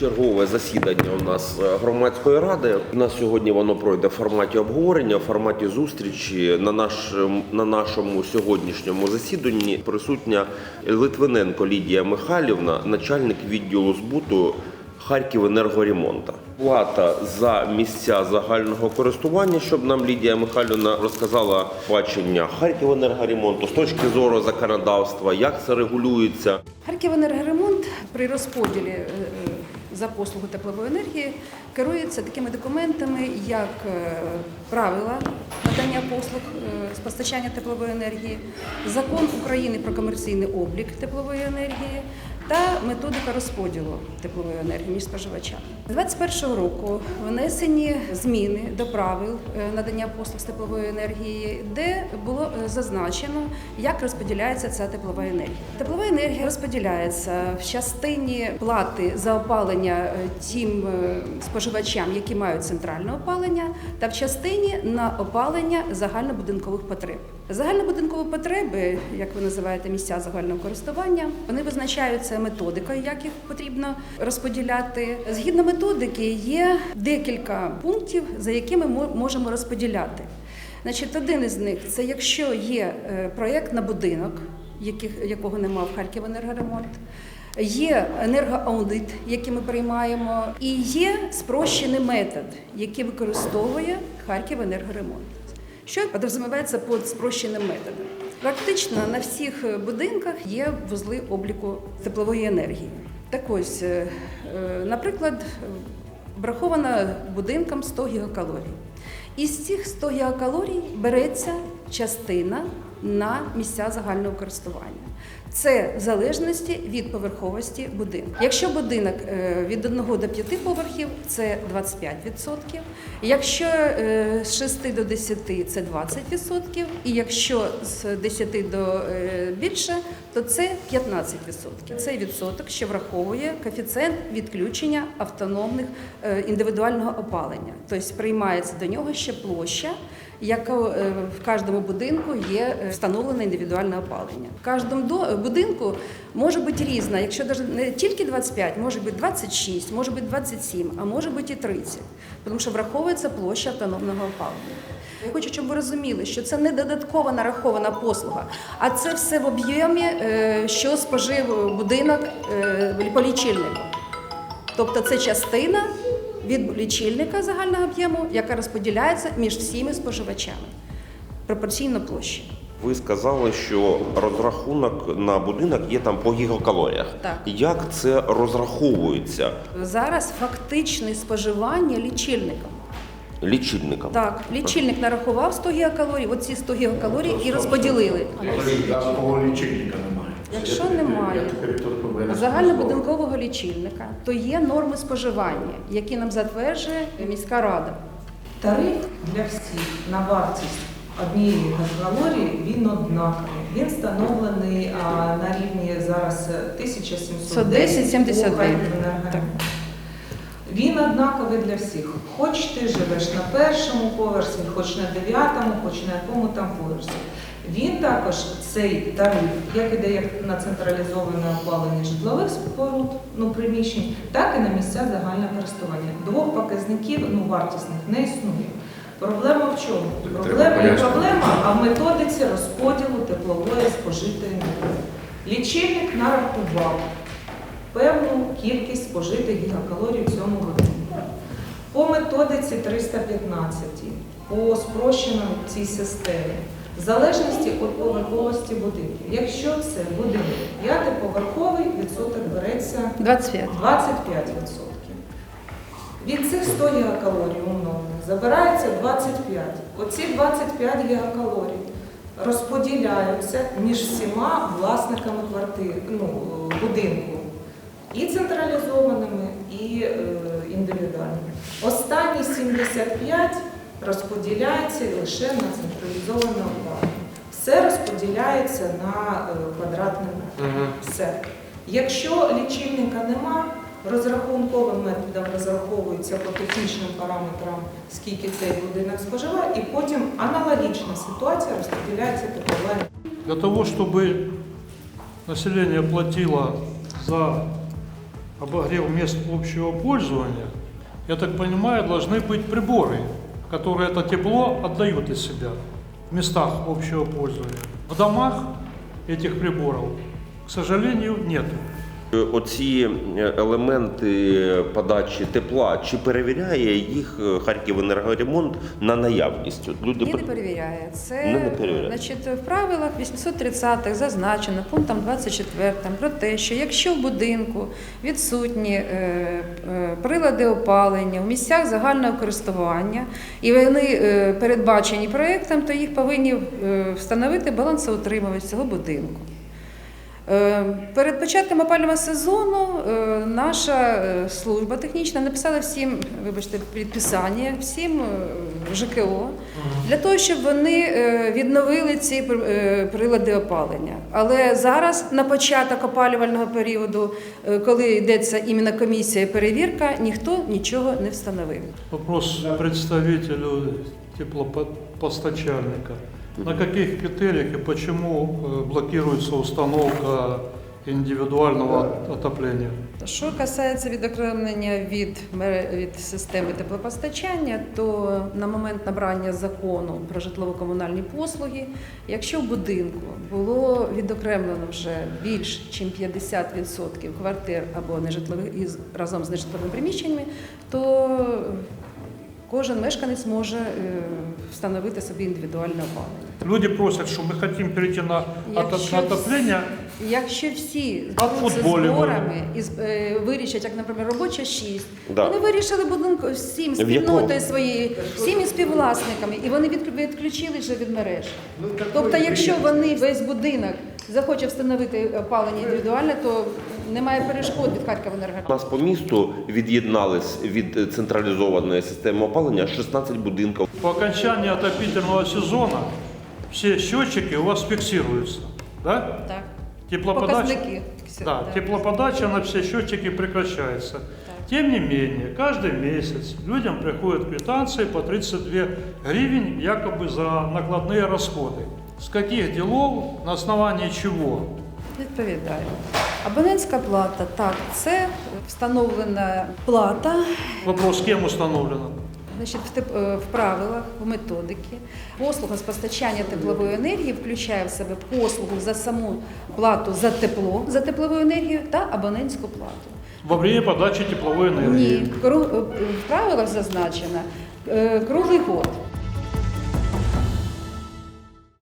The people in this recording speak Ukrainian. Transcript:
Чергове засідання у нас е, громадської ради. У нас сьогодні воно пройде в форматі обговорення, в форматі зустрічі. На, наш, на нашому сьогоднішньому засіданні присутня Литвиненко Лідія Михайлівна, начальник відділу збуту Харків енергоремонта. Плата за місця загального користування, щоб нам Лідія Михайлівна розказала бачення Харків енергоремонту з точки зору законодавства, як це регулюється. Харківенергоремонт при розподілі е, е, за послугу теплової енергії керується такими документами, як е, правила надання послуг е, з постачання теплової енергії, закон України про комерційний облік теплової енергії та методика розподілу теплової енергії між споживачами. З 2021 року внесені зміни до правил е, надання послуг з теплової енергії, де було зазначено, як розподіляється ця теплова енергія. Теплова енергія розподіляється в частині плати за опалення тим е, споживачам, які мають центральне опалення, та в частині на опалення загальнобудинкових потреб. Загальнобудинкові потреби, як ви називаєте місця загального користування, вони визначаються методикою, як їх потрібно розподіляти. Згідно методики, є декілька пунктів, за якими ми можемо розподіляти. Значить, один із них це якщо є е, проєкт на будинок, яких, якого немає в Харківенергоремонт, є енергоаудит, який ми приймаємо, і є спрощений метод, який використовує Харківенергоремонт. Що підрозумівається під спрощеним методом? Практично на всіх будинках є вузли обліку теплової енергії. Так ось, е, е, наприклад, враховано будинкам 100 гігакалорій. Із цих 100 гігакалорій береться частина на місця загального користування. Це в залежності від поверховості будинку. Якщо будинок е, від 1 до 5 поверхів, це 25%. Якщо е, з 6 до 10 це 20%. І якщо з 10 до е, більше, то це 15%. Це відсоток, що враховує коефіцієнт відключення автономних індивідуального опалення. Тобто приймається до нього ще площа, яка е, в кожному будинку є е, встановлене індивідуальне опалення. В кожному будинку може бути різна, якщо не тільки 25, може бути 26, може бути 27, а може бути і 30, тому що враховується площа автономного опалення. Я хочу, щоб ви розуміли, що це не додаткова нарахована послуга, а це все в об'ємі, е, що спожив будинок по лічильнику. Тобто це частина від лічильника загального об'єму, яка розподіляється між всіми споживачами пропорційно площі. Ви сказали, що розрахунок на будинок є там по гігакалоріях. Так. Як це розраховується Зараз фактичне споживання лічильником. лічильником? Так, лічильник нарахував 100 гігакалорій, оці 100 гігакалорій і розподілили. Такого лічильника немає. Якщо немає загальнобудинкового лічильника, то є норми споживання, які нам затверджує міська рада. Тариф для всіх на вартість однієї калорії він однаковий. Він встановлений а, на рівні зараз 1710 110,79. по Харківенергоремонту. Так. Він однаковий для всіх. Хоч ти живеш на першому поверсі, хоч на дев'ятому, хоч на якому там поверсі. Він також цей тариф, як іде як на централізоване опалення житлових споруд, ну приміщень, так і на місця загального користування. Двох показників ну вартісних не існує. Проблема в чому? Проблема не проблема, а в методиці розподілу теплової спожитої енергії. Лічильник нарахував певну кількість спожитих гігакалорій в цьому будинку. По методиці 315, по спрощеному цій системі, в залежності від поверховості будинків. Якщо це будинок п'ятиповерховий, відсоток береться 25. 25%. Від цих 100 гігакалорій умовно забирається 25. Оці 25 гігакалорій розподіляються між всіма власниками квартир, ну, будинку. І централізованими, і е, індивідуальними. Останні 75 розподіляються лише на централізоване опалення. Все розподіляється на е, квадратний метр. Все. Якщо лічильника нема, розрахунковим методом розраховується по технічним параметрам, скільки цей будинок споживає, і потім аналогічна ситуація розподіляється теплова Для того, чтобы население платило за обогрев мест общего пользования, я так понимаю, должны быть приборы, которые это тепло отдают из себя в местах общего пользования. В домах этих приборов, к сожалению, нет. Оці е, елементи подачі тепла, чи перевіряє їх е, Харківенергоремонт на наявність? Люди Ні, не перевіряє. Це Не, не перевіряє. Значить, в правилах 830-х зазначено пунктом 24 про те, що якщо в будинку відсутні е, прилади опалення в місцях загального користування і вони передбачені проєктом, то їх повинні встановити балансоутримувач цього будинку. Е, Перед початком опалювального сезону е, наша е, служба технічна написала всім, вибачте, підписання, всім ЖКО для того, щоб вони відновили ці прилади опалення. Але зараз, на початок опалювального періоду, коли йдеться іменно комісія і перевірка, ніхто нічого не встановив. Вопрос представителю теплопостачальника. На каких критериях и почему э, блокируется установка индивидуального отопления? Що касається відокремлення від, мере- від системи теплопостачання, то на момент набрання закону про житлово-комунальні послуги, якщо в будинку було відокремлено вже більш ніж 50% квартир або нежитлових із разом з нежитловими приміщеннями, то кожен мешканець може е, встановити собі індивідуальне опалення. Люди просят, что мы хотим перейти на, ото- Якщо всі зберуться зборами і е, вирішать, як, наприклад, робоча 6, Да. вони вирішили будинку всім спільнотою своєю, всіми співвласниками, і вони від- відключили вже від мереж. Тобто, якщо вони весь будинок захоче встановити опалення індивідуальне, то немає перешкод від Харківенерго. У нас по місту від'єднались від е, централізованої системи опалення 16 будинків. По окончании отопительного сезона все счетчики у вас фиксируются. Да? Так. Теплоподача, Показники. да, Да. теплоподача на все счетчики прекращается. Тем не менее, каждый месяц людям приходят квитанции по 32 гривен якобы за накладные расходы. С каких делов, на основании чего? Відповідаю. Абонентська плата, так, це встановлена плата Вопрос, кем установлено? Значить, в, теп- е, в правилах, в методики послуга з постачання теплової енергії включає в себе послугу за саму плату за тепло, за теплову енергію та абонентську плату. Во время подачи тепловой энергии. Ні, кру- е, в правилах зазначено е, круглий год.